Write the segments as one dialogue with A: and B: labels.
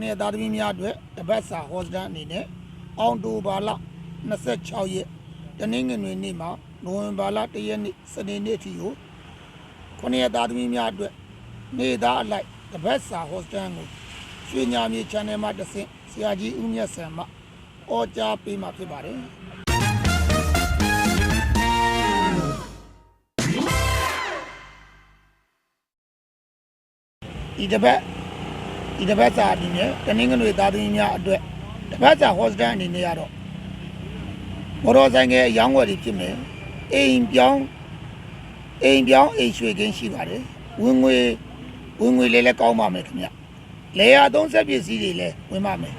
A: ခုနှစ်သားသမီးများအတွက်တပတ်စာဟောစတန်အနေနဲ့အောက်တိုဘာလ26ရက်တနင်္ဂနွေနေ့မှာနိုဝင်ဘာလ1ရက်နေ့စနေနေ့ထိကိုခုနှစ်သားသမီးများအတွက်နေသားအလိုက်တပတ်စာဟောစတန်ကိုရွှေညာမြေ channel မှာတက်ဆင့်ဆရာကြီးဦးမြတ်ဆန်မှအော်ကြားပေးမှာဖြစ်ပါတယ်ဒီတစ်ပတ် ဒီတစ်ပတ်စာအနေနဲ့တနင်္ဂနွေသားသမီးများအတွက်တစ်ပတ်စာဟောစတန်အနေနဲ့ကတော့မော်တော်ဆိုင်ငယ်ရောင်းဝယ်တွေဖြစ်မယ်အိမ်ပြောင်းအိမ်ပြောင်းအိမ်ရွှေကင်းရှိပါတယ်ဝင်ငွေဝင်ငွေလေးလည်းကောင်းပါမယ်ခင်ဗျလေယာသုံးဆက်ပစ္စည်းတွေလည်းဝင်ပါမယ်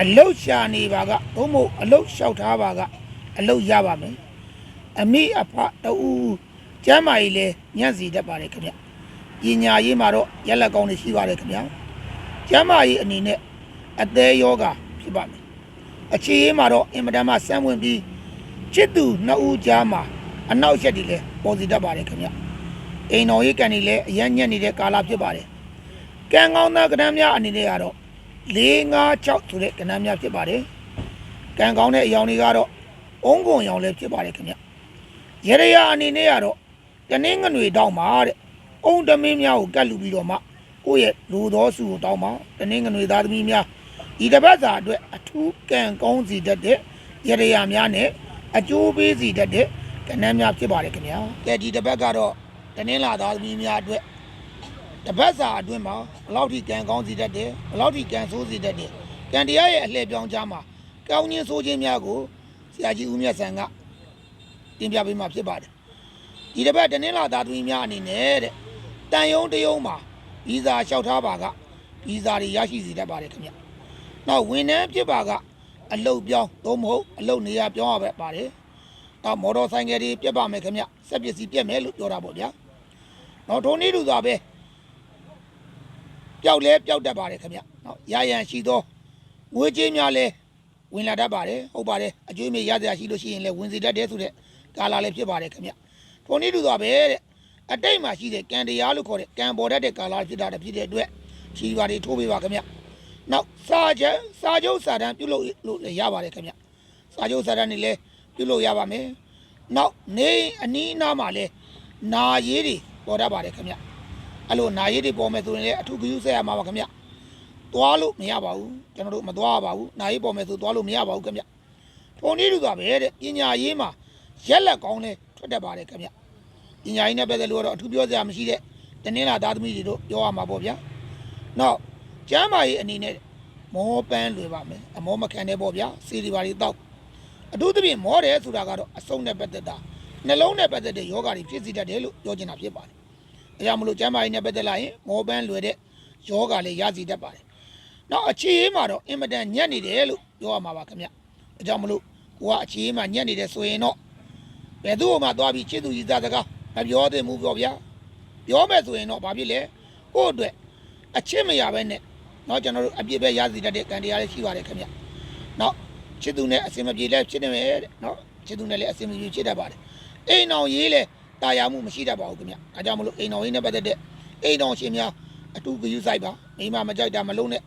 A: အလုတ်ရှာနေပါကဘုံမို့အလုတ်လျှောက်ထားပါကအလုတ်ရပါမယ်အမိအဖတူကျမ်းမာကြီးလည်းညံ့စီတတ်ပါတယ်ခင်ဗျပညာရေးမှာတော့ရက်လက်ကောင်းတွေရှိပါတယ်ခင်ဗျာ ကျမ်းမာရေးအနေနဲ့အသေးယောဂဖြစ်ပါမယ်အခြေရေးမှာတော့အင်မတန်မှစမ်းဝင်ပြီးချစ်သူနှစ်ဦးကြားမှာအနောက်ရက်တွေလည်းပေါ်စီတတ်ပါတယ်ခင်ဗျာအိမ်တော်ရေးကန်တွေလည်းအရန်ညက်နေတဲ့ကာလဖြစ်ပါတယ်ကံကောင်းသောကဏ္ဍများအနေနဲ့ကတော့၄၅6ဆိုတဲ့ကဏ္ဍများဖြစ်ပါတယ်ကံကောင်းတဲ့အယောင်တွေကတော့အုံးကုန်ရောင်လည်းဖြစ်ပါတယ်ခင်ဗျရေရရအနေနဲ့ကတော့တနင်္ဂနွေတောင်းပါတဲ့အုံတမင်းများကိုကတ်လူပြီးတော့မှ ကိုယ့်ရဲ့လူတော်စုကိုတောင်းပါတနင်္ဂနွေသားသမီးများဒီတစ်ပတ်စာအတွက်အထူးကံကောင်းစီတတ်တဲ့ရရရများနဲ့အကျိုးပေးစီတတ်တဲ့ကဏ္ဍများဖြစ်ပါတယ်ခင်ဗျာကဲဒီတစ်ပတ်ကတော့တနင်္လာသားသမီးများအတွက်တစ်ပတ်စာအတွင်းမှာဘယ်လောက်ထိကံကောင်းစီတတ်တယ်ဘယ်လောက်ထိကံဆိုးစီတတ်တယ်ကံတရားရဲ့အလှည့်ပြောင်းချမှာကောင်းခြင်းဆိုးခြင်းများကိုဆရာကြီးဦးမြတ်ဆန်ကတင်ပြပေးမှာဖြစ်ပါတယ်ဒီတစ်ပတ်တနင်္လာသားသမီးများအနေနဲ့တဲ့တန်ယုံတယုံမှာ ဗီဇာလျှောက်ထားပါကဗီဇာတွေရရှိစေတတ်ပါတယ်ခင်ဗျ။နောက်ဝန်ထမ်းဖြစ်ပါကအလုတ်ပြောင်းသို့မဟုတ်အလုတ်နေရာပြောင်းရပဲပါတယ်။နောက်မော်တော်ဆိုင်ကယ်တွေပြတ်ပါမယ်ခင်ဗျ။စက်ပစ္စည်းပြတ်မယ်လို့ပြောတာပေါ့ဗျာ။နောက်ထိုနည်းတူစွာပဲပျောက်လဲပျောက်တတ်ပါတယ်ခင်ဗျ။နောက်ရရန်ရှိသောငွေကြေးများလဲဝင်လာတတ်ပါတယ်ဟုတ်ပါတယ်အကျွေးမေရစရာရှိလို့ရှိရင်လဲဝင်စီတတ်တယ်ဆိုတဲ့ကာလာလည်းဖြစ်ပါတယ်ခင်ဗျ။ထိုနည်းတူစွာပဲတဲ့ အတိတ်မှာရှိတဲ့ကံတရားလို့ခေါ်တဲ့ကံပေါ်တတ်တဲ့ကာလဖြစ်တာတည်းဖြစ်တဲ့အတွက်ခြီးပါတွေထိုးပေးပါခင်ဗျ။နောက်စာချုပ်စာချုပ်စာတမ်းပြုလုပ်လို့လည်းရပါတယ်ခင်ဗျ။စာချုပ်စာတမ်းတွေလည်းပြုလုပ်ရပါမယ်။နောက်နေအနီးအနားမှာလည်းနာရေးတွေပေါ်တတ်ပါတယ်ခင်ဗျ။အဲ့လိုနာရေးတွေပေါ်မယ်ဆိုရင်လည်းအထူးဂရုစိုက်ရမှာပါခင်ဗျ။သွားလို့မရပါဘူးကျွန်တော်တို့မသွားရပါဘူးနာရေးပေါ်မယ်ဆိုသွားလို့မရပါဘူးခင်ဗျ။ထုံနည်းတူသာပဲတဲ့ပညာရေးမှာရက်လက်ကောင်းလဲထွက်တတ်ပါတယ်ခင်ဗျ။ ပညာရေးနဲ့ပတ်သက်လို့ကတော့အထူးပြောစရာမရှိတဲ့တနင်္လာသားသမီးတွေတို့ပြောရမှာပေါ့ဗျာ။နောက်ကျမ်းမာရေးအနေနဲ့မောပန်းလွယ်ပါမယ်။အမောမခံတဲ့ပေါ့ဗျာ။စီဒီပါတွေတောက်အထူးသဖြင့်မောတယ်ဆိုတာကတော့အဆုံးနဲ့ပတ်သက်တာနှလုံးနဲ့ပတ်သက်တဲ့ယောဂါတွေဖြစ်စေတတ်တယ်လို့ပြောချင်တာဖြစ်ပါတယ်။အဲကြောင့်မလို့ကျမ်းမာရေးနဲ့ပတ်သက်လာရင်မောပန်းလွယ်တဲ့ယောဂါလေးရစီတတ်ပါတယ်။နောက်အခြေရေးမှာတော့အင်မတန်ညံ့နေတယ်လို့ပြောရမှာပါခင်ဗျ။အဲကြောင့်မလို့ကိုကအခြေရေးမှာညံ့နေတယ်ဆိုရင်တော့ဘယ်သူ့မှသွားပြီးချစ်သူကြီးသားစကား မပြောသင့်ဘူးပြောဗျာပြောမယ်ဆိုရင်တော့ဘာဖြစ်လဲကို့အတွက်အချစ်မရပဲနဲ့เนาะကျွန်တော်တို့အပြစ်ပဲရစီတတ်တဲ့ကံတရားလေးရှိပါတယ်ခင်ဗျเนาะချစ်သူနဲ့အစင်မပြေလဲဖြစ်နေမယ်တဲ့เนาะချစ်သူနဲ့လည်းအစင်မပြေဖြစ်တတ်ပါတယ်အိမ်အောင်ရေးလဲတာယာမှုမရှိတတ်ပါဘူးခင်ဗျအဲကြောင့်မလို့အိမ်အောင်ရေးနဲ့ပတ်သက်တဲ့အိမ်အောင်ရှင်များအတူဂရုစိုက်ပါမိမမကြိုက်တာမလုံးနဲ့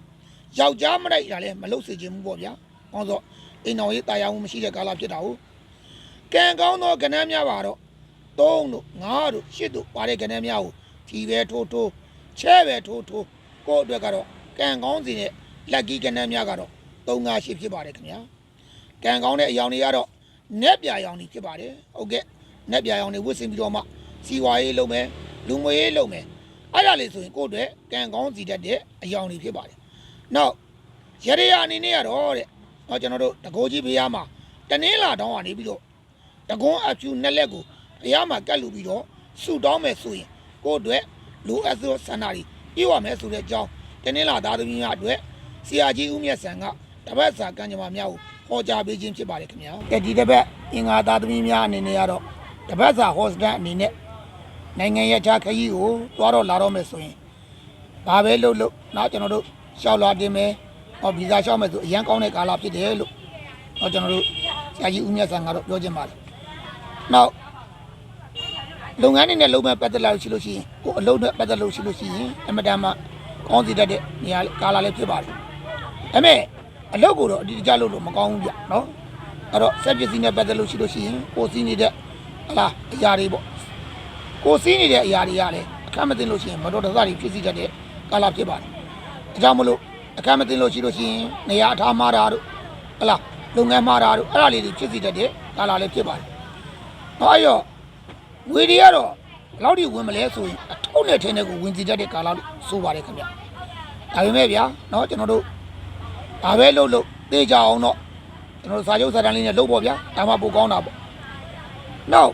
A: ယောက်ျားမလိုက်တာလည်းမလုပ်စေချင်ဘူးပေါ့ဗျာဟောဆိုအိမ်အောင်ရေးတာယာမှုမရှိတဲ့ကာလဖြစ်တာဟုတ် ကံကောင်းသောကဏ္ဍများပါတော့ 3တို့5တို့8တို့ပါတဲ့ကဏ္ဍများကိုဒီပဲထိုးထိုးချဲပဲထိုးထိုးကိုယ့်အတွက်ကတော့ကံကောင်းစီတဲ့လက်ကီးကဏ္ဍများကတော့3 5 8ဖြစ်ပါတယ်ခင်ဗျာကံကောင်းတဲ့အယောင်တွေကတော့နက်ပြာယောင်တွေဖြစ်ပါတယ်ဟုတ်ကဲ့နက်ပြာယောင်တွေဝတ်ဆင်ပြီးတော့မှစီဝါရေးလုပ်မယ်လူငွေရေးလုပ်မယ်အဲ့ဒါလေးဆိုရင်ကိုယ့်အတွက်ကံကောင်းစီတတ်တဲ့အယောင်တွေဖြစ်ပါတယ်နောက်ရရရအနေနဲ့ကတော့တဲ့ဟောကျွန်တော်တို့တကိုးကြီးဘုရားမှာတနင်းလာတောင်းကနေပြီးတော့တကွန်းအဖြူနှစ်လက်ကို ဘုရားမှာကတ်လူပြီးတော့ဆူတောင်းမယ်ဆိုရင်ကိုယ့်အတွက်လူအပ်သောဆန္ဒတွေပြည့်ဝမယ်ဆိုတဲ့အကြောင်းတနင်္လာသားသမီးများအတွက်ဆရာကြီးဦးမြတ်ဆန်ကတပတ်စာကံကြမ္မာများကိုဟောကြားပေးခြင်းဖြစ်ပါတယ်ခင်ဗျာ။ကဲဒီတစ်ပတ်အင်္ဂါသားသမီးများအနေနဲ့ကတော့တပတ်စာဟောစတန်အနေနဲ့နိုင်ငံရဲ့ခြားခရီးကိုသွားတော့လာတော့မယ်ဆိုရင်ဘာပဲလုပ်လို့နောက်ကျွန်တော်တို့ရှောက်လာတင်မယ်။ဟောဗီဇာရှောက်မယ်ဆိုအရန်ကောင်းတဲ့ကာလဖြစ်တယ်လို့ဟောကျွန်တော်တို့ဆရာကြီးဦးမြတ်ဆန်ကတော့ပြောချင်ပါတယ်။နောက် လုပ်ငန်းတွေနဲ့လုပ်မဲ့ပတ်သက်လာလို့ရှိလို့ရှိရင်ကိုယ်အလုပ်နဲ့ပတ်သက်လို့ရှိလို့ရှိရင်အမတန်မှကောင်းစီတတ်တဲ့နေရာကာလာလေးဖြစ်ပါတယ်ဒါပေမဲ့အလုပ်ကိုတော့အတိအကျလုပ်လို့မကောင်းဘူးဗျနော်အဲ့တော့စက်ပစ္စည်းနဲ့ပတ်သက်လို့ရှိလို့ရှိရင်ကိုစီးနေတဲ့ဟလာအရာတွေပေါ့ကိုစီးနေတဲ့အရာတွေကလည်းအခက်မသိလို့ရှိရင်မတော်တဆတွေဖြစ်စီတတ်တဲ့ကာလဖြစ်ပါတယ်ဒါကြောင့်မလို့အခက်မသိလို့ရှိလို့ရှိရင်နေရာအထားမှားတာတို့ဟလာလုပ်ငန်းမှားတာတို့အဲ့ဒါလေးတွေဖြစ်စီတတ်တဲ့ကာလလည်းဖြစ်ပါတယ်တော့အဲ့တော့ ငွေတွေကတော့ဘယ်လောက်ထိဝင်မလဲဆိုရင်အထုံးနဲ့ထင်းတဲ့ကိုဝင်စီတတ်တဲ့ကာလလို့ဆိုပါတယ်ခင်ဗျဒါပေမဲ့ဗျာနော်ကျွန်တော်တို့ဒါပဲလုပ်လို့သိကြအောင်တော့ကျွန်တော်တို့စာချုပ်စာတမ်းလေးနဲ့လုပ်ပေါ့ဗျာဒါမှပိုကောင်းတာပေါ့နောက်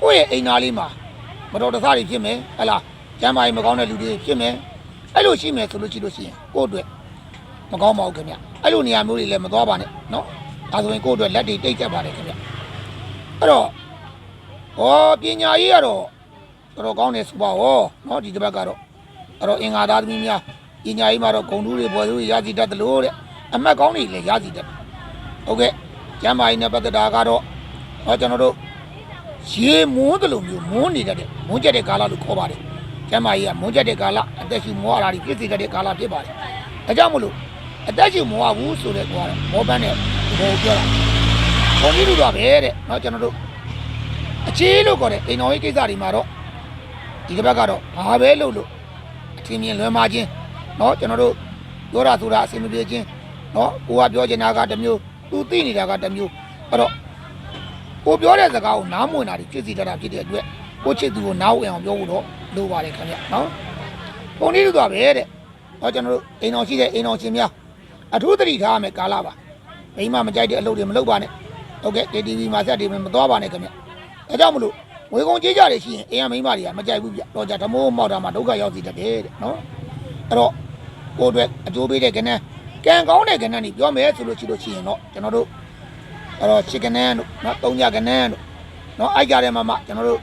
A: ကိုယ့်ရဲ့အိမ်သားလေးမှာမတော်တဆတွေဖြစ်မယ်ဟဲ့လားကျမ်းမာရေးမကောင်းတဲ့လူတွေဖြစ်မယ်အဲ့လိုရှိမယ်ဆိုလို့ရှိလို့ရှိရင်ကိုယ့်အတွက်မကောင်းပါဘူးခင်ဗျအဲ့လိုနေရာမျိုးတွေလည်းမသွားပါနဲ့နော်ဒါဆိုရင်ကိုယ့်အတွက်လက်တွေတိတ်ကျက်ပါတယ်ခင်ဗျအဲ့တော့ ဟောပညာရေးကတော့တော်တော်ကောင်းတယ်ဆိုပါဟောနော်ဒီတစ်ပတ်ကတော့အဲ့တော့အင်္ဂါသားသမီးများပညာရေးမှာတော့ဂုံတူးတွေပေါ်သူတွေရစီတတ်တယ်လို့တဲ့အမှတ်ကောင်းတွေလည်းရစီတတ်တယ်ဟုတ်ကဲ့ကျမ်းမာရေးနဲ့ပတ်သက်တာကတော့ဟောကျွန်တော်တို့ရေမွန်းတယ်လို့မျိုးမွန်းနေတတ်တယ်မွန်းကျက်တဲ့ကာလလို့ခေါ်ပါတယ်ကျမ်းမာရေးကမွန်းကျက်တဲ့ကာလအသက်ရှူမွားတာတွေဖြစ်စေတတ်တဲ့ကာလဖြစ်ပါတယ်ဒါကြောင့်မလို့အသက်ရှူမွားဘူးဆိုတဲ့ကွာတော့မောပန်းတဲ့ဘောပြောတာဘုံကြီးလူတော့ပဲတဲ့เนาะကျွန်တော်တို့ အခြေလို့ခေါ်တဲ့အိမ်တော်ရေးကိစ္စတွေမှာတော့ဒီတစ်ပတ်ကတော့ဘာပဲလုပ်လို့အထင်မြင်လွယ်မှာချင်းเนาะကျွန်တော်တို့ပြောတာဆိုတာအဆင်မပြေချင်းเนาะကိုကပြောချင်တာကတစ်မျိုးသူသိနေတာကတစ်မျိုးအဲ့တော့ကိုပြောတဲ့စကားကိုနားမဝင်တာတွေဖြစ်စီတတ်တာဖြစ်တဲ့အတွက်ကိုချစ်သူကိုနားဝင်အောင်ပြောဖို့တော့လိုပါတယ်ခင်ဗျเนาะပုံလေးလူတော့ပဲတဲ့เนาะကျွန်တော်တို့အိမ်တော်ရှိတဲ့အိမ်တော်ရှင်များအထူးသတိထားရမယ်ကာလပါမိမမကြိုက်တဲ့အလုပ်တွေမလုပ်ပါနဲ့ဟုတ်ကဲ့ KTV မှာဆက်တွေမသွားပါနဲ့ခင်ဗျ အဲကြောင့်မလို့ဝေကုံကြေးကြတွေရှိရင်အိမ်ရမိန်းမတွေကမကြိုက်ဘူးဗျတော့ကြဓမိုးမောက်တာမှာဒုက္ခရောက်စီတတ်တယ်တဲ့နော်အဲ့တော့ကိုယ့်အတွက်အကျိုးပေးတဲ့ကဏ္ဍကံကောင်းတဲ့ကဏ္ဍนี่ပြောမယ်ဆိုလို့ရှိလို့ရှိရင်တော့ကျွန်တော်တို့အဲ့တော့ချစ်ကနန်းတို့နော်တုံးကြကနန်းတို့နော်အိုက်ကြတဲ့မှာမှကျွန်တော်တို့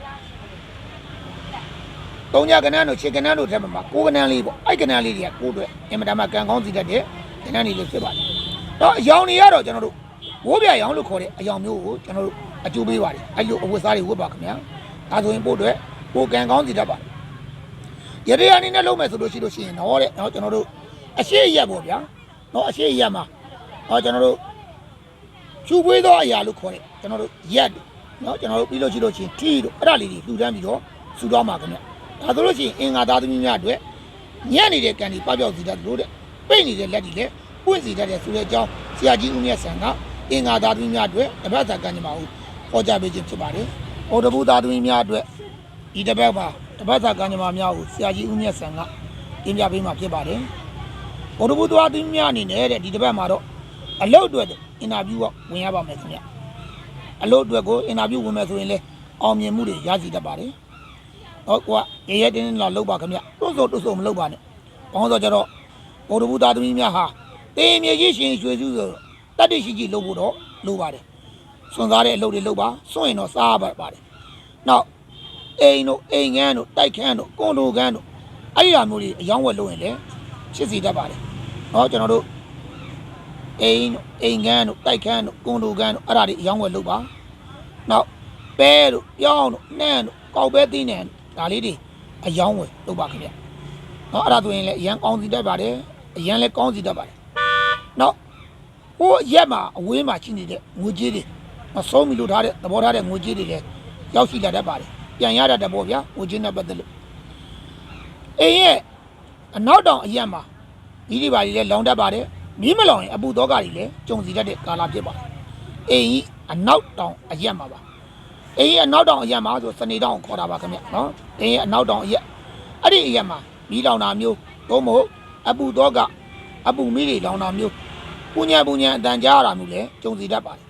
A: တုံးကြကနန်းတို့ချစ်ကနန်းတို့ထက်မှာကိုယ်ကနန်းလေးပေါ့အိုက်ကနန်းလေးတွေကကိုယ့်အတွက်အင်မတန်မှကံကောင်းစီတတ်တဲ့ကဏ္ဍนี่လို့ဖြစ်ပါတယ်တော့အယောင်တွေကတော့ကျွန်တော်တို့ဘိုးပြရောင်လို့ခေါ်တဲ့အယောင်မျိုးကိုကျွန်တော်တို့ အကျိုးပေးပါတယ်အဲ့လိုအဝတ်စားတွေဝတ်ပါခင်ဗျာဒါဆိုရင်ပို့အတွက်ကိုယ်ကံကောင်းစီတတ်ပါတယ်ရရအနေနဲ့လုပ်မယ်ဆိုလို့ရှိလို့ရှိရင်တော့တဲ့နော်ကျွန်တော်တို့အရှိရက်ပေါ့ဗျာနော်အရှိရက်မှာဟောကျွန်တော်တို့ချူပွေးသောအရာလို့ခေါ်တယ်ကျွန်တော်တို့ရက်တို့နော်ကျွန်တော်တို့ပြီးလို့ရှိလို့ရှိရင်ထီတို့အဲ့ဒါလေးတွေလှူဒန်းပြီးတော့စူတော့မှာခင်ဗျဒါဆိုလို့ရှိရင်အင်္ဂါသားသမီးများအတွက်ညံ့နေတဲ့ကံဒီပပျောက်စီတတ်လို့တဲ့ပိတ်နေတဲ့လက်တွေလည်းပွင့်စီတတ်တဲ့ဆိုတဲ့အကြောင်းဆရာကြီးဦးမြတ်ဆန်ကအင်္ဂါသားသမီးများအတွက်တပတ်စာကံကြမ္မာဟု ဟောကြားပေးခြင်းဖြစ်ပါတယ်။ဩတဘူသားသမီးများအတွက်ဒီတပတ်မှာတပတ်စာကံကြမ္မာများကိုဆရာကြီးဦးမြတ်ဆန်ကတင်ပြပေးမှာဖြစ်ပါတယ်။ဩတဘူသားသမီးများအနေနဲ့တဲ့ဒီတပတ်မှာတော့အလုပ်အတွက်အင်တာဗျူးကဝင်ရပါမယ်ခင်ဗျ။အလုပ်အတွက်ကိုအင်တာဗျူးဝင်မယ်ဆိုရင်လေအောင်မြင်မှုတွေရရှိတတ်ပါတယ်။ဟောကွာရရဲတင်းတင်းလာလုပ်ပါခင်ဗျ။တွတ်ဆိုတွတ်ဆိုမလုပ်ပါနဲ့။ဘောင်းဆိုကြတော့ဩတဘူသားသမီးများဟာတေးမြေကြီးရှင်ရွှေစုဆိုတော့တတ္တိရှိကြီးလုပ်ဖို့တော့လိုပါတယ်။ စွန့်စားတဲ့အလုပ်တွေလုပ်ပါစွန့်ရင်တော့စားရပါပါတယ်။နောက်အိမ်တို့အိမ်ငန်းတို့တိုက်ခန်းတို့ကွန်ဒိုခန်းတို့အဲ့ဒီအမျိုးတွေအယောင်းဝယ်လုပ်ရင်လည်းချစ်စီတတ်ပါတယ်။ဟောကျွန်တော်တို့အိမ်တို့အိမ်ငန်းတို့တိုက်ခန်းတို့ကွန်ဒိုခန်းတို့အဲ့ဒါတွေအယောင်းဝယ်လုပ်ပါ။နောက်ပဲတို့ပြောင်းတို့နှမ်းတို့ကောက်ပဲသီးနှံဒါလေးတွေအယောင်းဝယ်လုပ်ပါခင်ဗျ။နော်အဲ့ဒါဆိုရင်လည်းအရန်ကောင်းစီတတ်ပါတယ်။အရန်လည်းကောင်းစီတတ်ပါတယ်။နောက်ဟိုရက်မှာအဝေးမှာရှိနေတဲ့ငွေကြေးတွေ မဆုံးပြီလို့ထားတဲ့သဘောထားတဲ့ငွေကြေးတွေလည်းရောက်ရှိလာတတ်ပါတယ်ပြန်ရတတ်တယ်ပေါ့ဗျာငွေကြေးနဲ့ပတ်သက်လို့အိမ်ရဲ့အနောက်တောင်အရက်မှာမိဒီပါကြီးလည်းလောင်တတ်ပါတယ်မီးမလောင်ရင်အပူသောကကြီးလည်းကြုံစီတတ်တဲ့ကာလဖြစ်ပါတယ်အိမ်ကြီးအနောက်တောင်အရက်မှာပါအိမ်ရဲ့အနောက်တောင်အရက်မှာဆိုစနေတောင်ကိုခေါ်တာပါခင်ဗျနော်အိမ်ရဲ့အနောက်တောင်အရက်အဲ့ဒီအရက်မှာမီးလောင်တာမျိုးတော့မဟုတ်အပူသောကအပူမီးတွေလောင်တာမျိုးပူညာပူညာအတန်ကြားရတာမျိုးလည်းကြုံစီတတ်ပါတယ်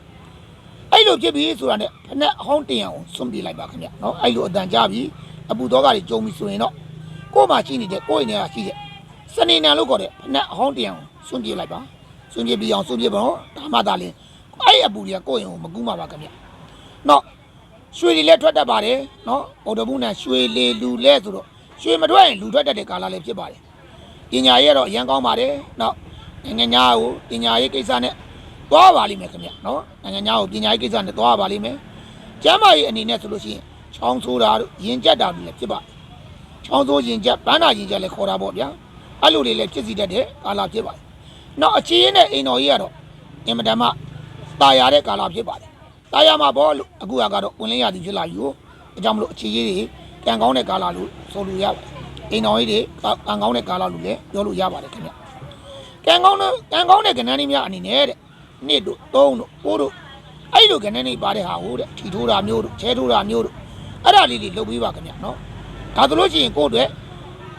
A: အဲ့လိုဖြစ်ပြီဆိုတာနဲ့ဖက်အဟောင်းတင်အောင်ဆွန့်ပြေးလိုက်ပါခင်ဗျနော်အဲ့လိုအတန်ကြားပြီအပူတော့ကတွေကြုံပြီဆိုရင်တော့ကို့မှာရှိနေတဲ့ကိုယ့်အိမ်ထဲကရှိတဲ့စနေနံလို့ခေါ်တဲ့ဖက်အဟောင်းတင်အောင်ဆွန့်ပြေးလိုက်ပါဆွန့်ပြေးပြီးအောင်ဆွန့်ပြေးပါတော့ဒါမှသာလင်အဲ့ဒီအပူတွေကကိုယ့်အိမ်ကိုမကူးမှာပါခင်ဗျနော်ရွှေတွေလည်းထွက်တတ်ပါတယ်နော်အော်တဘူးနဲ့ရွှေလေလူလဲဆိုတော့ရွှေမထွက်ရင်လူထွက်တတ်တဲ့ကာလလည်းဖြစ်ပါတယ်ပညာရေးကတော့အရန်ကောင်းပါတယ်နော်နိုင်ငံညာကိုပညာရေးကိစ္စနဲ့ သွားပါလိမ့်မယ်ခင်ဗျနော်နိုင်ငံညာကိုပညာရေးကိစ္စနဲ့သွားပါလိမ့်မယ်ကျမ်းမာရေးအနေနဲ့ဆိုလို့ရှိရင်ချောင်းဆိုးတာတို့ရင်ကြက်တာတို့လည်းဖြစ်ပါချောင်းဆိုးရင်ကြက်ပန်းနာရင်ကြက်လည်းခေါ်တာပေါ့ဗျာအဲ့လိုတွေလည်းဖြစ်စီတတ်တဲ့ကာလဖြစ်ပါတယ် နောက်အခြေရင်းနဲ့အိမ်တော်ကြီးကတော့အင်မတန်မှตายရတဲ့ကာလဖြစ်ပါတယ်ตายရမှာဘောလို့အခုကတော့ဝင်လင်းရသည်ဖြစ်လာယူအကြောင်းမလို့အခြေရင်းတွေကံကောင်းတဲ့ကာလလို့ဆိုလို့ရပါတယ်အိမ်တော်ကြီးတွေကံကောင်းတဲ့ကာလလို့လည်းပြောလို့ရပါတယ်ခင်ဗျကံကောင်းတဲ့ကံကောင်းတဲ့ကဏ္ဍလေးများအနေနဲ့တဲ့ နှစ်တို့သုံးတို့ကိုးတို့အဲ့လိုကနေနေပါတဲ့ဟာဟိုတဲ့ထီထိုးတာမျိုးတို့ချဲထိုးတာမျိုးတို့အဲ့ဒါလေးတွေလုပ်ပေးပါခင်ဗျနော်ဒါဆိုလို့ရှိရင်ကိုယ့်အတွက်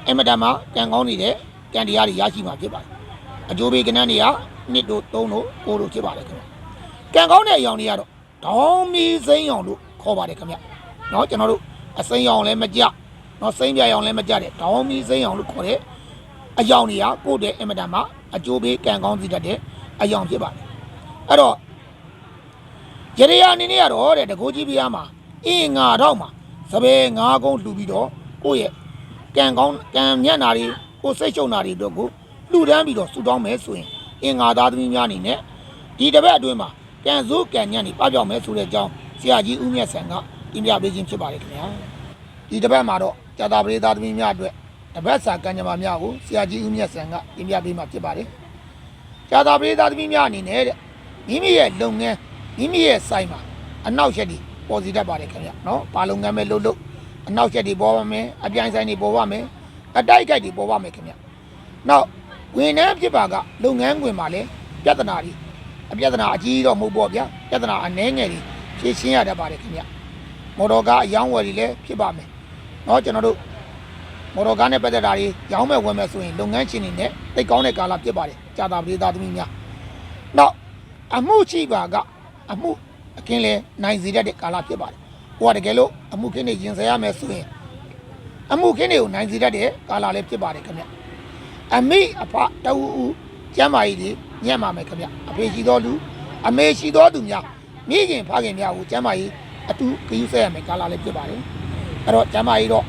A: အင်မတန်မှကံကောင်းနေတဲ့ကံတရားတွေရရှိမှာဖြစ်ပါတယ်အကျိုးပေးကဏ္ဍတွေကနှစ်တို့သုံးတို့ကိုးတို့ဖြစ်ပါတယ်ခင်ဗျကံကောင်းတဲ့အရာတွေကတော့ဒေါင်းမီစိမ်းအောင်လို့ခေါ်ပါတယ်ခင်ဗျနော်ကျွန်တော်တို့အစိမ်းအောင်လည်းမကြနော်စိမ်းပြအောင်လည်းမကြတဲ့ဒေါင်းမီစိမ်းအောင်လို့ခေါ်တဲ့အယောင်တွေကကိုယ့်တဲ့အင်မတန်မှအကျိုးပေးကံကောင်းစီတတ်တဲ့အယောင်ဖြစ်ပါတယ် အဲ့တော့ရရအနေနဲ့ကတော့တဲ့တကိုးကြီးပြားမှာအင်းငါတော့မှာစပယ်ငါးကုန်းလှူပြီးတော့ကိုယ့်ရဲ့ကံကောင်းကံမျက်နာတွေကိုယ်စိတ်ရှုံနာတွေတို့ကိုလှူဒန်းပြီးတော့ဆူတောင်းမယ်ဆိုရင်အင်္ဂါသားသမီးများအနေနဲ့ဒီတစ်ပတ်အတွင်းမှာကံစိုးကံညံ့နေပပြောက်မယ်ဆိုတဲ့အကြောင်းဆရာကြီးဦးမြတ်ဆန်ကတင်ပြပေးခြင်းဖြစ်ပါတယ်ခင်ဗျာဒီတစ်ပတ်မှာတော့ကြာတာပရိသတ်သမီးများအတွက်တစ်ပတ်စာကံကြမ္မာများကိုဆရာကြီးဦးမြတ်ဆန်ကတင်ပြပေးမှာဖြစ်ပါတယ်ကြာတာပရိသတ်သမီးများအနေနဲ့တဲ့ မိမိရဲ့လုပ်ငန်းမိမိရဲ့ဆိုင်မှာအနောက်ရက်တွေပေါ်စီတတ်ပါတယ်ခင်ဗျနော်ပါလုပ်ငန်းပဲလုပ်လို့အနောက်ရက်တွေပေါ်ပါမယ်အပြိုင်ဆိုင်တွေပေါ်ပါမယ်အတိုက်ကိုက်တွေပေါ်ပါမယ်ခင်ဗျနောက်ဝင်နှန်းဖြစ်ပါကလုပ်ငန်းခွင်မှာလည်းပြဿနာတွေအပြဿနာအကြီးတော့မဟုတ်ပေါ့ဗျာပြဿနာအနည်းငယ်တွေဖြေရှင်းရတတ်ပါတယ်ခင်ဗျမော်တော်ကားအယောင်းဝယ်တွေလည်းဖြစ်ပါမယ်နော်ကျွန်တော်တို့မော်တော်ကားနဲ့ပတ်သက်တာတွေရောင်းမဲ့ဝယ်မဲ့ဆိုရင်လုပ်ငန်းရှင်တွေနဲ့တိတ်ကောင်းတဲ့ကာလဖြစ်ပါတယ်ကြာတာပရိသတ်သမီးများနောက် အမှုချိပါကအမှုအခင်းလဲနိုင်စီတတ်တဲ့ကာလဖြစ်ပါတယ်ဟိုကတကယ်လို့အမှုခင်းတွေရင်ဆိုင်ရမယ်ဆိုရင်အမှုခင်းတွေကိုနိုင်စီတတ်တဲ့ကာလလည်းဖြစ်ပါတယ်ခင်ဗျအမေအဖတူဦးကျမ်းမာကြီးတွေညံ့ပါမယ်ခင်ဗျအဖေရှိတော်လူအမေရှိတော်သူများမိခင်ဖခင်များကိုကျမ်းမာကြီးအတူခယူဆက်ရမယ်ကာလာလေးဖြစ်ပါတယ်အဲ့တော့ကျမ်းမာကြီးတော့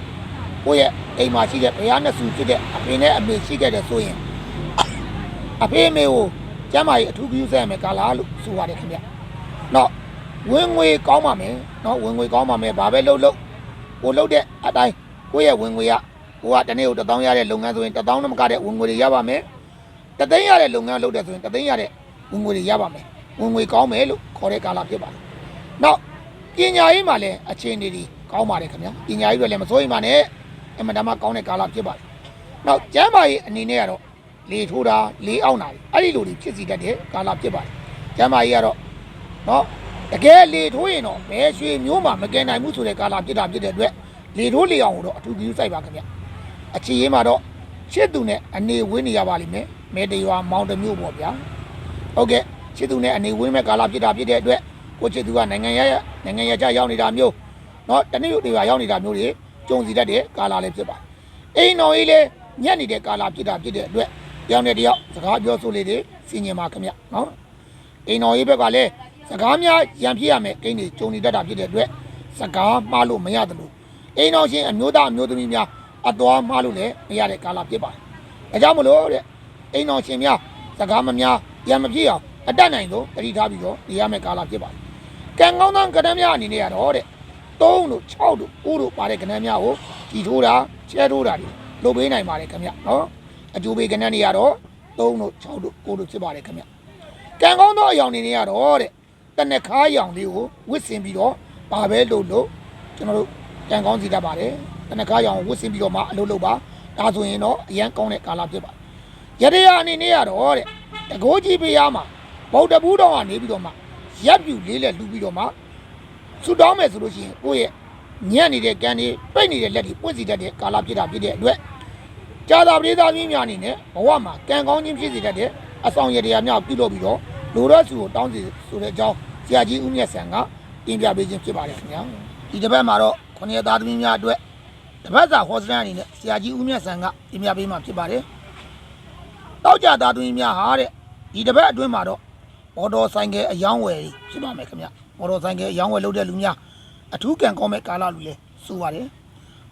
A: ကိုယ့်ရဲ့အိမ်မှာရှိတဲ့ဘုရားနှစ်ဆူဖြစ်တဲ့အဖေနဲ့အမေရှိခဲ့တဲ့ဆိုရင်အဖေအမေကို ကျမ်းမာကြီးအထူးခယူဆက်ရမယ်ကာလာလို့ဆိုပါတယ်ခင်ဗျနော်ဝင်ငွေကောင်းပါမယ်နော်ဝင်ငွေကောင်းပါမယ်ဘာပဲလုပ်လို့ကိုလုပ်တဲ့အတိုင်းကိုယ့်ရဲ့ဝင်ငွေကကိုကတနေ့ကို1000ရတဲ့လုပ်ငန်းဆိုရင်1000နဲ့မကတဲ့ဝင်ငွေတွေရပါမယ်။တသိန်းရတဲ့လုပ်ငန်းလုပ်တဲ့ဆိုရင်တသိန်းရတဲ့ဝင်ငွေတွေရပါမယ်။ဝင်ငွေကောင်းမယ်လို့ခေါ်တဲ့ကာလဖြစ်ပါတယ်။နောက်ပညာရေးမှာလည်းအခြေအနေတွေကောင်းပါတယ်ခင်ဗျာ။ပညာရေးတွေလည်းမစိုးရိမ်ပါနဲ့။အမှန်တမ်းကောင်းတဲ့ကာလဖြစ်ပါတယ်။နောက်ကျမ်းမာရေးအနေနဲ့ကတော့ လေထိုးတာလေအောင်တာအဲ့ဒီလိုတွေဖြစ်စီတတ်တဲ့ကာလဖြစ်ပါတယ်ကျမ်းမာကြီးကတော့နော်တကယ်လေထိုးရင်တော့ဘယ်ရွှေမျိုးမှမကင်နိုင်ဘူးဆိုတဲ့ကာလဖြစ်တာဖြစ်တဲ့အတွက်လေထိုးလေအောင်ကိုတော့အထူးကြည့်စိုက်ပါခင်ဗျအခြေရင်းမှာတော့ရှစ်သူနဲ့အနေဝင်းနေရပါလိမ့်မယ်မဲတရွာမောင်တမျိုးပေါ့ဗျာဟုတ်ကဲ့ရှစ်သူနဲ့အနေဝင်းမဲ့ကာလဖြစ်တာဖြစ်တဲ့အတွက်ကိုချစ်သူကနိုင်ငံရရနိုင်ငံရကြရောက်နေတာမျိုးနော်တနည်းတွေပါရောက်နေတာမျိုးတွေကြုံစီတတ်တဲ့ကာလလေးဖြစ်ပါအိမ်တော်ကြီးလေးညက်နေတဲ့ကာလဖြစ်တာဖြစ်တဲ့အတွက် ယောက်နဲ့တယောက်စကားပြောဆိုလေးတွေစီငင်ပါခင်ဗျနော်အိမ်တော်ရေးဘက်ကလည်းစကားများရန်ဖြစ်ရမယ်ကိန်းတွေဂျုံနေတတ်တာဖြစ်တဲ့အတွက်စကားမှားလို့မရတယ်လို့အိမ်တော်ရှင်အမျိုးသားအမျိုးသမီးများအတော်မှားလို့လည်းမရတဲ့ကာလဖြစ်ပါတယ်။ဒါကြောင့်မလို့တဲ့အိမ်တော်ရှင်များစကားမများရန်မဖြစ်အောင်အတတ်နိုင်ဆုံးတတိထားပြီးတော့နေရမယ့်ကာလဖြစ်ပါတယ်။ကံကောင်းသောကဏ္ဍများအနေနဲ့ရတော့တဲ့၃တို့၆တို့၉တို့ပါတဲ့ကဏ္ဍများကိုကြည်ထိုးတာချဲထိုးတာတွေလုပ်ပေးနိုင်ပါတယ်ခင်ဗျနော်။ အကျိုးပေးကဏ္ဍတွေကတော့3တို့6တို့9တို့ဖြစ်ပါတယ်ခင်ဗျ။ကံကောင်းသောအယောင်တွေနဲ့ကတော့တဲ့တနခါးရောင်လေးကိုဝစ်စင်ပြီးတော့ပါပဲလို့လို့ကျွန်တော်တို့ကံကောင်းစီတတ်ပါတယ်။တနခါးရောင်ကိုဝစ်စင်ပြီးတော့မှအလုပ်လုပ်ပါဒါဆိုရင်တော့အရန်ကောင်းတဲ့ကာလဖြစ်ပါတယ်။ရတရအနေနဲ့ကတော့တဲ့တကိုးကြီးပေးရမှာဗုဒ္ဓဘူးတော်ကနေပြီးတော့မှရပ်ပြူလေးလက်လူပြီးတော့မှဆူတောင်းမယ်ဆိုလို့ရှိရင်ကိုယ့်ရဲ့ညံ့နေတဲ့ကံတွေပိတ်နေတဲ့လက်တွေပွင့်စီတတ်တဲ့ကာလဖြစ်တာဖြစ်တဲ့အတွက် ကြာသာပရိသတ်ကြီးများအနေနဲ့ဘဝမှာကံကောင်းခြင်းဖြစ်စေတတ်တဲ့အဆောင်ရတရားများပြုလုပ်ပြီးတော့လိုတော့စုကိုတောင်းစီဆိုတဲ့အကြောင်းဆရာကြီးဦးမြတ်ဆန်ကတင်ပြပေးခြင်းဖြစ်ပါတယ်ခင်ဗျာဒီတစ်ပတ်မှာတော့ခொနည်းသားသမီးများအတွက်တပတ်စာဟောစတန်အနေနဲ့ဆရာကြီးဦးမြတ်ဆန်ကတင်ပြပေးမှာဖြစ်ပါတယ်တောက်ကြသားသမီးများဟာတဲ့ဒီတစ်ပတ်အတွင်းမှာတော့မော်တော်ဆိုင်ကယ်အယောင်းဝယ်ဖြစ်ပါမယ်ခင်ဗျမော်တော်ဆိုင်ကယ်အယောင်းဝယ်လုပ်တဲ့လူများအထူးကံကောင်းမဲ့ကာလလူလဲဆိုပါတယ်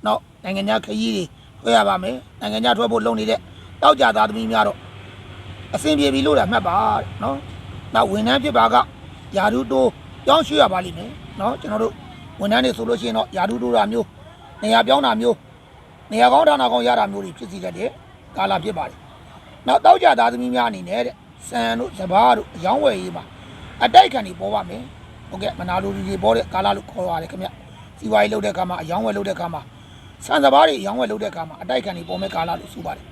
A: နောက်နိုင်ငံခြားခရီးတွေ ထွက်ရပါမယ်နိုင်ငံခြားထွက်ဖို့လုပ်နေတဲ့တောက်ကြသားသမီးများတော့အဆင်ပြေပြီလို့တာမှတ်ပါတဲ့နော်။နောက်ဝန်ထမ်းဖြစ်ပါကယာဒူတိုးပြောင်းရွှေ့ရပါလိမ့်မယ်နော်ကျွန်တော်တို့ဝန်ထမ်းတွေဆိုလို့ရှိရင်တော့ယာဒူတိုးတာမျိုးနေရာပြောင်းတာမျိုးနေရာကောင်းဌာနကောင်းရတာမျိုးတွေဖြစ်စီတတ်တဲ့ကာလဖြစ်ပါတယ်။နောက်တောက်ကြသားသမီးများအနေနဲ့တဲ့စံတို့စဘာတို့အယောင်းဝယ်ရေးမှာအတိုက်ခံတွေပေါ်ပါမယ်ဟုတ်ကဲ့မနာလိုတွေပေါ်တဲ့ကာလလို့ခေါ်ရတယ်ခင်ဗျစီဝါရေးလုပ်တဲ့အခါမှာအယောင်းဝယ်လုပ်တဲ့အခါမှာ စံစဘာတွေအယောင်းဝယ်လုပ်တဲ့အခါမှာအတိုက်ခံတွေပေါ်မဲ့ကာလလို့ဆိုပါတယ်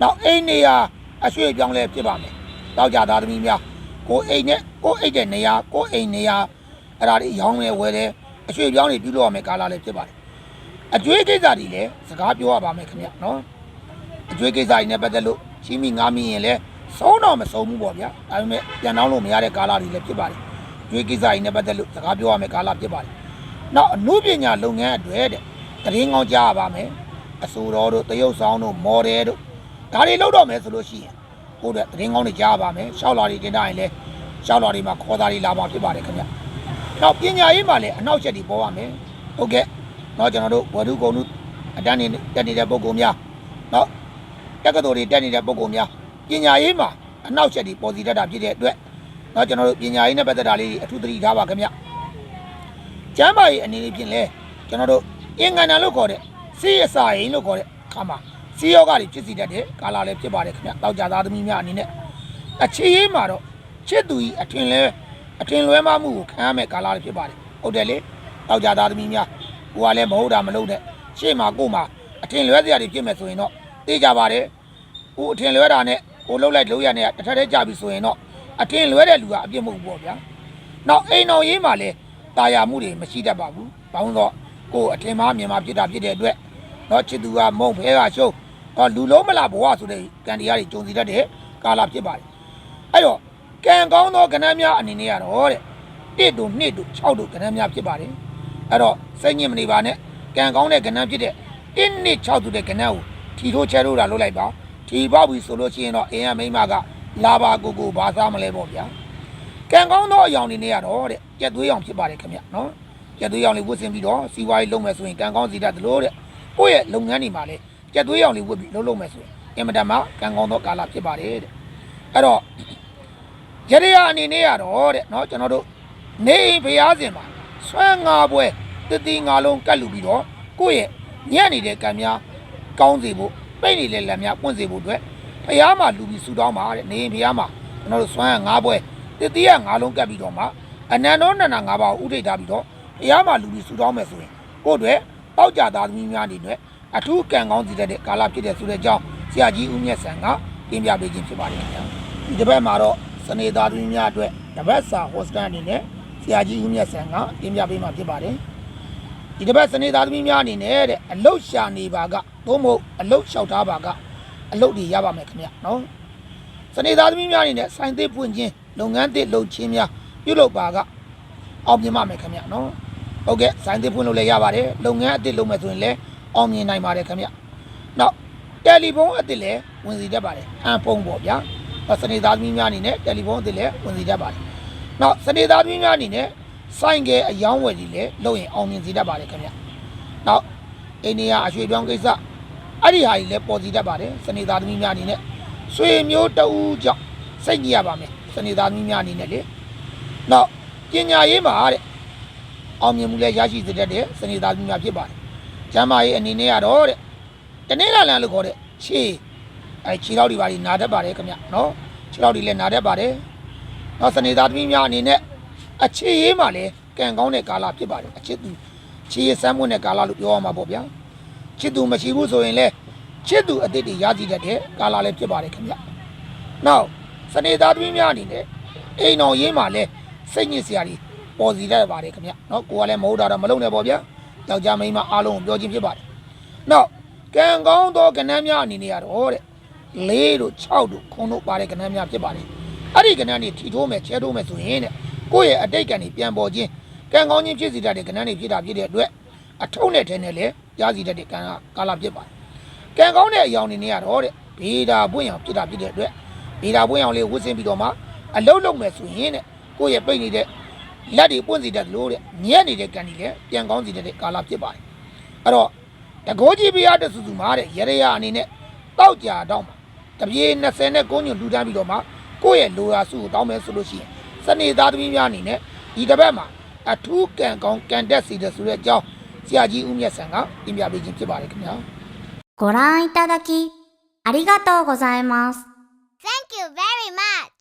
A: နောက်အိမ်နေရာအရွှေ့ပြောင်းလဲဖြစ်ပါမယ်တောက်ကြသားသမီးများကိုအိမ်နဲ့ကိုအိတ်တဲ့နေရာကိုအိမ်နေရာအဲ့ဒါတွေအယောင်းလဲဝယ်တယ်အရွှေ့ပြောင်းတွေပြုလုပ်ရမယ်ကာလလည်းဖြစ်ပါတယ်အကျွေးကိစ္စတွေလည်းစကားပြောရပါမယ်ခင်ဗျနော်အကျွေးကိစ္စတွေနဲ့ပတ်သက်လို့ရှင်းမိငားမိရင်လည်းဆုံးတော့မဆုံးဘူးပေါ့ဗျာဒါပေမဲ့ပြန်တောင်းလို့မရတဲ့ကာလတွေလည်းဖြစ်ပါတယ်အကျွေးကိစ္စတွေနဲ့ပတ်သက်လို့စကားပြောရမယ့်ကာလဖြစ်ပါတယ်နောက်အမှုပညာလုပ်ငန်းအတွက်တဲ့ တရင်ကောင်းကြားပါမယ်အစိုးရတို့တရုတ်ဆောင်တို့မော်ဒယ်တို့ဒါတွေလောက်တော့မယ်ဆိုလို့ရှိရင်ကိုယ့်အတွက်တရင်ကောင်းတွေကြားပါမယ်ရှောက်လာတွေတင်တာရင်လည်းရှောက်လာတွေမှာခေါ်တာတွေလာမှာဖြစ်ပါတယ်ခင်ဗျနောက်ပညာရေးမှာလည်းအနောက်ချက်တွေပေါ်ပါမယ်ဟုတ်ကဲ့နောက်ကျွန်တော်တို့ဝဒုကုံတို့အတန်းနေတက်နေတဲ့ပုံကုံများနော်တက္ကသိုလ်တွေတက်နေတဲ့ပုံကုံများပညာရေးမှာအနောက်ချက်တွေပေါ်စီတတ်တာဖြစ်တဲ့အတွက်နော်ကျွန်တော်တို့ပညာရေးနဲ့ပတ်သက်တာလေးတွေအထူးသတိထားပါခင်ဗျကျမ်းမာရေးအနေနဲ့ဖြင့်လဲကျွန်တော်တို့ အင်္ဂန္ဓာလို့ခေါ်တဲ့စီးရစာရင်လို့ခေါ်တဲ့အခါမှာစီးယောဂတွေဖြစ်စီတတ်တဲ့ကာလလည်းဖြစ်ပါတယ်ခင်ဗျတောက်ကြသားသမီးများအနေနဲ့အခြေရေးမှာတော့ချစ်သူကြီးအထင်လဲအထင်လွဲမမှုကိုခံရမယ့်ကာလလည်းဖြစ်ပါတယ်ဟုတ်တယ်လေတောက်ကြသားသမီးများကိုကလည်းမဟုတ်တာမလုပ်တဲ့ရှေ့မှာကို့မှာအထင်လွဲစရာတွေဖြစ်မဲ့ဆိုရင်တော့သိကြပါတယ်ကိုအထင်လွဲတာနဲ့ကိုလှုပ်လိုက်လှုပ်ရနဲ့တစ်ထက်တည်းကြပြီဆိုရင်တော့အထင်လွဲတဲ့လူကအပြစ်မဟုတ်ဘူးပေါ့ဗျာနောက်အိမ်တော်ရေးမှာလည်းတာယာမှုတွေမရှိတတ်ပါဘူးဘာလို့လဲဆိုတော့ ကိုအထင်မှားမြင်မှာဖြစ်တာဖြစ်တဲ့အတွက်တော့ချစ်သူကမုံဖဲကရှုံးတော့လူလုံးမလားဘဝဆိုတဲ့ကံတရားတွေကြုံစီတတ်တဲ့ကာလဖြစ်ပါတယ်အဲ့တော့ကံကောင်းသောကဏ္ဍများအနေနဲ့ကတော့တဲ့တစ်တို့နှစ်တို့6တို့ကဏ္ဍများဖြစ်ပါတယ်အဲ့တော့စိတ်ညစ်မနေပါနဲ့ကံကောင်းတဲ့ကဏ္ဍဖြစ်တဲ့တစ်နှစ်6တို့တဲ့ကဏ္ဍကိုထီထိုးချဲထိုးတာလုပ်လိုက်ပါထီပေါက်ပြီဆိုလို့ရှိရင်တော့အင်းရမိန်းမကလာပါကိုကိုဘာစားမလဲပေါ့ဗျာကံကောင်းသောအယောင်တွေနဲ့ကတော့တဲ့ကြက်သွေးရောင်ဖြစ်ပါတယ်ခင်ဗျနော် ကြက်သွေးရောင်လေးဝတ်ဆင်ပြီးတော့စီဝါးရေးလုပ်မယ်ဆိုရင်ကံကောင်းစီတတ်သလိုတဲ့ကိုယ့်ရဲ့လုပ်ငန်းတွေမှာလည်းကြက်သွေးရောင်လေးဝတ်ပြီးလုပ်လုပ်မယ်ဆိုရင်အင်မတန်မှကံကောင်းသောကာလဖြစ်ပါတယ်တဲ့အဲ့တော့ ရရရအနေနဲ့ရတော့တဲ့เนาะကျွန်တော်တို့နေအိမ်ဖျားစင်မှာဆွမ်းငါပွဲတတိငါလုံးကတ်လူပြီးတော့ကိုယ့်ရဲ့ညံ့နေတဲ့ကံများကောင်းစေဖို့ပိတ်နေတဲ့လက်များပွင့်စေဖို့အတွက်ဖျားမှာလူပြီးဆူတောင်းပါတဲ့နေအိမ်ဖျားမှာကျွန်တော်တို့ဆွမ်းငါပွဲတတိယငါလုံးကတ်ပြီးတော့မှအနန္တောနန္ဒငါးပါးကိုဥထိတ်ထားပြီးတော့ ဖျားမှာလူပြီးဆူတောင်းမယ်ဆိုရင်ကိုယ့်အတွက်ပေါက်ကြသားသမီးများအနေနဲ့အထူးကံကောင်းစီတဲ့ကာလဖြစ်တဲ့ဆိုတဲ့အကြောင်းဆရာကြီးဦးမြတ်ဆန်ကပြင်ပြပေးခြင်းဖြစ်ပါတယ်ခင်ဗျာဒီတစ်ပတ်မှာတော့စနေသားသမီးများအတွက်တပတ်စာဟောစတန်အနေနဲ့ဆရာကြီးဦးမြတ်ဆန်ကတင်ပြပေးမှာဖြစ်ပါတယ်ဒီတစ်ပတ်စနေသားသမီးများအနေနဲ့တဲ့အလုတ်ရှာနေပါကသို့မဟုတ်အလုတ်လျှောက်ထားပါကအလုတ်တွေရပါမယ်ခင်ဗျနော်စနေသားသမီးများအနေနဲ့စိုင်းသေးပွင့်ခြင်းလုပ်ငန်းသစ်လုပ်ခြင်းများပြုလုပ်ပါကအောင်မြင်ပါမယ်ခင်ဗျနော် ဟုတ်ကဲ့စိုင်းသေးပွင့်လို့လည်းရပါတယ်လုပ်ငန်းအသစ်လုပ်မယ်ဆိုရင်လည်းအောင်မြင်နိုင်ပါတယ်ခင်ဗျနောက်တယ်လီဖုန်းအသစ်လည်းဝင်စီတတ်ပါတယ်အန်ဖုန်းပေါ့ဗျာစနေသားသမီးများအနေနဲ့တယ်လီဖုန်းအသစ်လည်းဝင်စီတတ်ပါတယ်။နောက်စနေသားသမီးများအနေနဲ့စိုင်းကဲအယောင်းဝယ်ကြီးလည်းလုပ်ရင်အောင်မြင်စီတတ်ပါတယ်ခင်ဗျ။နောက်အိန္ဒိယအရွှေပြောင်းကိစ္စအဲ့ဒီဟာကြီးလည်းပေါ်စီတတ်ပါတယ်စနေသားသမီးများအနေနဲ့ဆွေမျိုးတဦးကြောင့်စိတ်ညစ်ရပါမယ်စနေသားသမီးများအနေနဲ့လေ။နောက်ပညာရေးမှာတဲ့ အောင်မြင်မှုလည်းရရှိစေတတ်တဲ့စနေသားသမီးများဖြစ်ပါတယ်။ကျမ်းမာရေးအနေနဲ့ကတော့တဲ့တနေ့လာလန်လို့ခေါ်တဲ့ခြေအဲခြေထောက်တွေပါနာတတ်ပါတယ်ခင်ဗျနော်ခြေထောက်တွေလည်းနာတတ်ပါတယ်နောက်စနေသားသမီးများအနေနဲ့အခြေရေးမှာလည်းကံကောင်းတဲ့ကာလဖြစ်ပါတယ်အချစ်သူခြေရစမ်းမွန်းတဲ့ကာလလို့ပြောရမှာပေါ့ဗျာချစ်သူမရှိဘူးဆိုရင်လည်းချစ်သူအတိတ်တွေရကြည့်တတ်တဲ့ကာလလည်းဖြစ်ပါတယ်ခင်ဗျနောက်စနေသားသမီးများအနေနဲ့အိမ်တော်ရေးမှာလည်းစိတ်ညစ်စရာတွေ ပေါ်စီတတ်ပါတယ်ခင်ဗျနော်ကိုကလည်းမဟုတ်တာတော့မလုပ်နဲ့ပေါ့ဗျာယောက်ျားမိန်းမအားလုံးကိုပြောချင်းဖြစ်ပါတယ်နောက်ကံကောင်းသောကဏ္ဍများအနေနဲ့ရတော့တဲ့၄တို့6တို့ခုံတို့ပါတဲ့ကဏ္ဍများဖြစ်ပါတယ်အဲ့ဒီကဏ္ဍတွေထီထိုးမယ်ချဲထိုးမယ်ဆိုရင်တဲ့ကိုယ့်ရဲ့အတိတ်ကံတွေပြန်ပေါ်ခြင်းကံကောင်းခြင်းဖြစ်စီတတ်တဲ့ကဏ္ဍတွေဖြစ်တာဖြစ်တဲ့အတွက်အထုံးနဲ့ထဲနဲ့လည်းရစီတတ်တဲ့ကံကကာလဖြစ်ပါတယ်ကံကောင်းတဲ့အယောင်တွေနေရတော့တဲ့ဗေဒာပွင့်အောင်ဖြစ်တာဖြစ်တဲ့အတွက်ဗေဒာပွင့်အောင်လေးဝှစင်းပြီးတော့မှအလုံးလုံးမယ်ဆိုရင်တဲ့ကိုယ့်ရဲ့ပိတ်နေတဲ့ လက်တွေပွင့်စီတတ်လို့တဲ့ညက်နေတဲ့ကံတွေလည်းပြန်ကောင်းစီတတ်တဲ့ကာလဖြစ်ပါတယ်အဲ့တော့တကိုးကြီးပြရတဲ့စုစုမှာတဲ့ရရရအနေနဲ့တောက်ကြတော့မှာ တပြေ29နဲ့9ညွန်လူတန်းပြီးတော့မှကိုယ့်ရဲ့လိုရာစုကိုတောင်းမယ်ဆိုလို့ရှိရင်စနေသားသမီးများအနေနဲ့ဒီတစ်ပတ်မှာအထူးကံကောင်းကံတက်စီတဲ့ဆိုတဲ့အကြောင်းဆရာကြီးဦးမြတ်ဆန်ကပြင်ပြပေးခြင်းဖြစ်ပါတယ်ခင်ဗျာ
B: ご覧いただき、ありがとうございます。
C: Thank you very much.